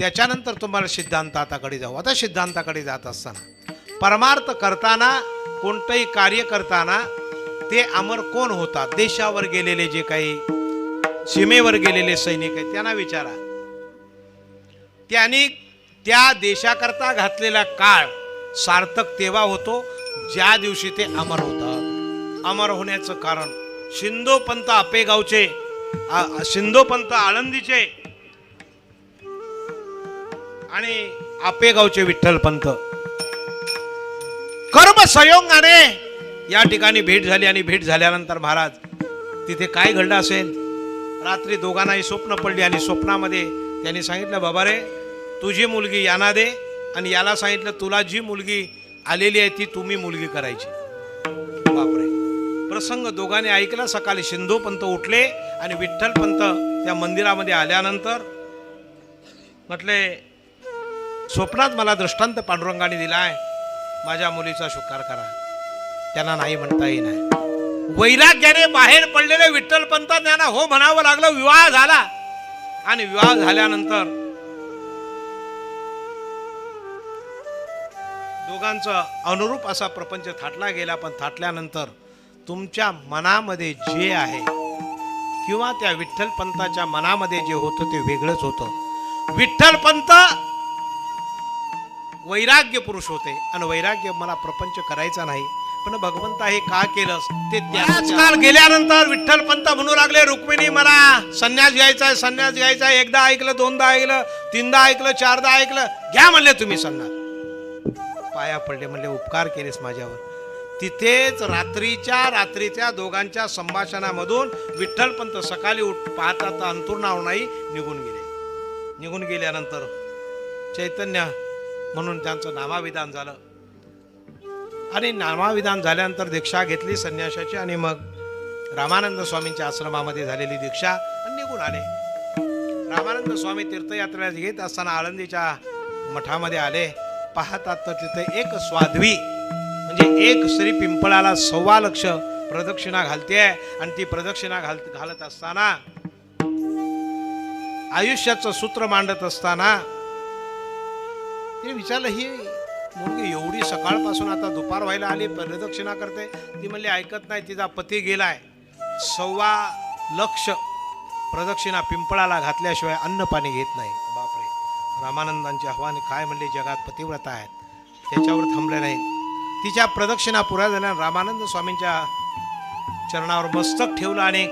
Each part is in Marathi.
त्याच्यानंतर तुम्हाला सिद्धांताकडे जाऊ. आता सिद्धांताकडे जात असताना परमार्थ करताना कोणतंही कार्य करताना ते अमर कोण होतात? देशावर गेलेले जे काही सीमेवर गेलेले सैनिक आहेत त्यांना विचारा. त्यांनी त्या देशाकरता घातलेला काळ सार्थक तेव्हा होतो ज्या दिवशी ते अमर होतात अमर होण्याचं कारण शिंदोपंत आपेगावचे शिंदोपंत आळंदीचे आणि आपेगावचे विठ्ठलपंत कर्म संयोगाने या ठिकाणी भेट झाली आणि भेट झाल्यानंतर महाराज तिथे काय घडलं असेल? रात्री दोघांनाही स्वप्न पडली आणि स्वप्नामध्ये त्यांनी सांगितलं बाबा रे तुझी मुलगी यांना दे आणि याला सांगितलं तुला जी मुलगी आलेली आहे ती तुम्ही मुलगी करायची. बापरे. प्रसंग दोघांनी ऐकला सकाळी सिंधू पंत उठले आणि विठ्ठल पंत त्या मंदिरामध्ये आल्यानंतर म्हटले स्वप्नात मला दृष्टांत पांडुरंगाने दिला आहे माझ्या मुलीचा स्वीकार करा. त्यांना नाही म्हणता येईल वैराग्याने बाहेर पडलेले विठ्ठल पंत त्यांना हो म्हणावं लागलं विवाह झाला. आणि विवाह झाल्यानंतर दोघांचा अनुरूप असा प्रपंच थाटला गेला पण थाटल्यानंतर तुमच्या मनामध्ये जे आहे किंवा त्या विठ्ठल पंताच्या मनामध्ये जे होतं ते वेगळंच होतं. विठ्ठल पंत वैराग्य पुरुष होते. आणि वैराग्य मला प्रपंच करायचा नाही. पण भगवंता हे का केलंस? ते त्याच काळ गेल्यानंतर विठ्ठल पंत म्हणू लागले रुक्मिणी मला संन्यास घ्यायचा आहे संन्यास घ्यायचा आहे. एकदा ऐकलं दोनदा ऐकलं तीनदा ऐकलं चारदा ऐकलं. घ्या म्हणले तुम्ही संन्यास. पाया पडले म्हणले उपकार केलेस माझ्यावर. तिथेच रात्रीच्या रात्रीच्या दोघांच्या संभाषणामधून विठ्ठलपंत सकाळी उठ पाहता तर नाही निघून गेले. निघून गेल्यानंतर चैतन्य म्हणून त्यांचं नामाविधान झालं. आणि नामाविधान झाल्यानंतर दीक्षा घेतली संन्यासाची आणि मग रामानंद स्वामींच्या आश्रमामध्ये झालेली दीक्षा आणि निघून आले. रामानंद स्वामी तीर्थयात्रेला घेत असताना आळंदीच्या मठामध्ये आले. पाहतात तर तिथे एक स्वाध्वी म्हणजे एक श्री पिंपळाला सव्वा लक्ष प्रदक्षिणा घालते आणि ती प्रदक्षिणा घाल घालत असताना आयुष्याचं सूत्र मांडत असताना तिने विचारलं ही मुलगी एवढी सकाळपासून आता दुपार व्हायला आली प्रदक्षिणा करते. ती म्हणली ऐकत नाही तिचा पती गेलाय. सव्वा लक्ष प्रदक्षिणा पिंपळाला घातल्याशिवाय अन्न पाणी घेत नाही. बापरे. रामानंदांचे आव्हान काय म्हणले जगात पतिव्रता आहेत. त्याच्यावर थांबले नाही. तिच्या प्रदक्षिणा पुऱ्या झाल्या रामानंद स्वामींच्या चरणावर मस्तक ठेवलं आणि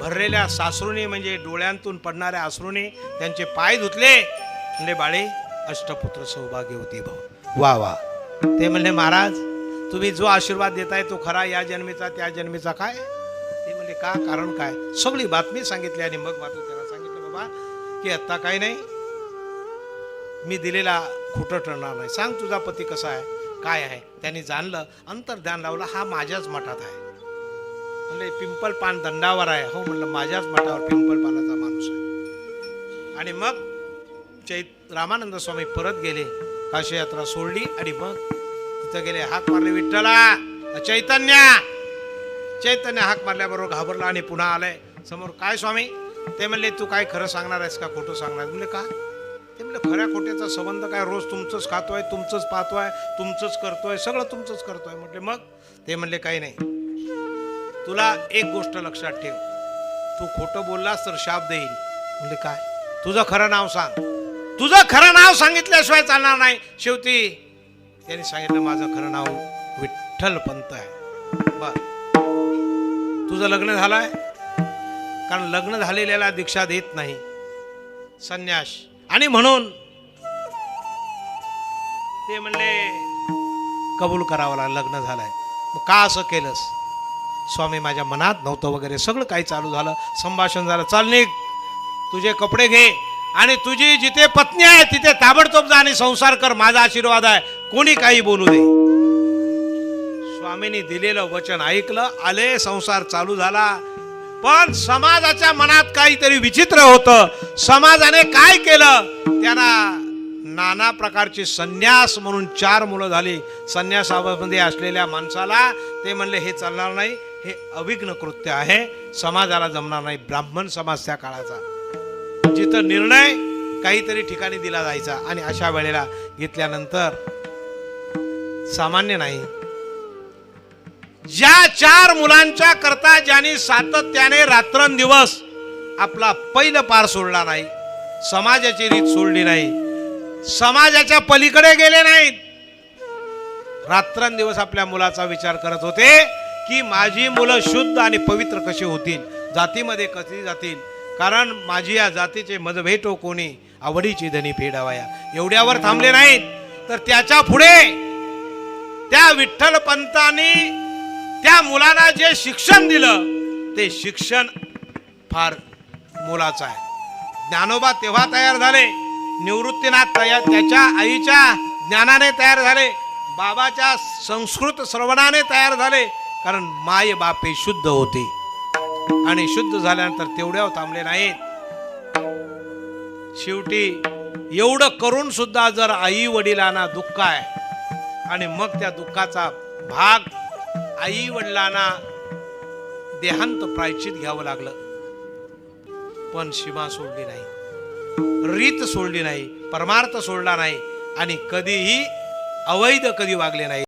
भरलेल्या सासरूने म्हणजे डोळ्यांतून पडणाऱ्या आसरूने त्यांचे पाय धुतले. म्हणजे बाळे अष्टपुत्र सौभाग्यवती भाऊ. वा वा. ते म्हणले महाराज तुम्ही जो आशीर्वाद देताय तो खरा या जन्मीचा त्या जन्मीचा काय? ते म्हणले का? कारण काय? सगळी बातमी सांगितली आणि मग मात्र त्याला सांगितलं बाबा की आत्ता काही नाही मी दिलेला खोटं ठरणार नाही. सांग तुझा पती कसा आहे काय आहे? त्यांनी जाणलं अंतर्ध्यान लावलं हा माझ्याच मठात आहे. म्हणले पिंपल पान दंडावर आहे. हो म्हणलं माझ्याच मठावर पिंपल पानाचा माणूस आहे. आणि मग चैत रामानंद स्वामी परत गेले. काशी यात्रा सोडली आणि मग तिथं गेले. हाक मारले विठ्ठला चैतन्य चैतन्य हाक मारल्याबरोबर घाबरला आणि पुन्हा आलाय. समोर काय स्वामी? ते म्हणले तू काय खरं सांगणार आहेस का? खोटं सांगणार म्हणले का? ते म्हणले खऱ्या खोट्याचा संबंध काय? रोज तुमचंच खातोय तुमचंच पाहतोय तुमचंच करतोय सगळं तुमचंच करतोय. म्हटले मग? ते म्हणले काही नाही. तुला एक गोष्ट लक्षात ठेव. तू खोटं बोललास तर शाप देईल म्हणजे काय? तुझं खरं नाव सांग. तुझं खरं नाव सांगितल्याशिवाय चालणार नाही. शेवटी त्यांनी सांगितलं माझं खरं नाव विठ्ठल पंत आहे. बर. तुझं लग्न झालंय? कारण लग्न झालेल्याला दीक्षा देत नाही. संन्यास. आणि म्हणून ते म्हणले कबूल करावं लागलं लग्न झालंय. मग का असं केलंस? स्वामी माझ्या मनात नव्हतं वगैरे. सगळं काही चालू झालं. संभाषण झालं. चाल निघ. तुझे कपडे घे. आणि तुझी जिथे पत्नी आहे तिथे ताबडतोब जा आणि संसार कर. माझा आशीर्वाद आहे. कोणी काही बोलू दे स्वामींनी दिलेलं वचन ऐकलं. आले संसार चालू झाला. पण समाजाच्या मनात काहीतरी विचित्र होतं. समाजाने काय केलं? त्यांना नाना प्रकारची संन्यास म्हणून चार मुलं झाली. संन्यासामध्ये असलेल्या माणसाला ते म्हणले हे चालणार नाही. हे अविघ्न कृत्य आहे. समाजाला जमणार नाही. ब्राह्मण समाज त्या काळाचा. जिथं निर्णय काहीतरी ठिकाणी दिला जायचा आणि अशा वेळेला घेतल्यानंतर सामान्य नाही. ज्या चार मुलांच्या करता ज्यांनी सातत्याने रात्रंदिवस आपला पहिलं पार सोडला नाही समाजाची रीत सोडली नाही समाजाच्या पलीकडे गेले नाहीत. रात्रंदिवस आपल्या मुलाचा विचार करत होते की माझी मुलं शुद्ध आणि पवित्र कशी होतील जातीमध्ये कशी जातील कारण माझी या जातीचे मज भेटो कोणी आवडीची धनी फेडावया. एवढ्यावर थांबले नाहीत. तर त्याच्या पुढे त्या विठ्ठल पंतांनी त्या मुलांना जे शिक्षण दिलं ते शिक्षण फार मोलाचं आहे. ज्ञानोबा तेव्हा तयार झाले. निवृत्तीनाथ तयार त्याच्या आईच्या ज्ञानाने तयार झाले. बाबाच्या संस्कृत श्रवणाने तयार झाले. कारण माय बापे शुद्ध होते. आणि शुद्ध झाल्यानंतर तेवढ्यावर थांबले नाहीत. शेवटी एवढं करून सुद्धा जर आई वडिलांना दुःख आहे आणि मग त्या दुःखाचा भाग आई वडिलांना देहांत प्रायचित घ्यावं लागलं. पण सीमा सोडली नाही. रीत सोडली नाही. परमार्थ सोडला नाही. आणि कधीही अवैध कधी वागले नाही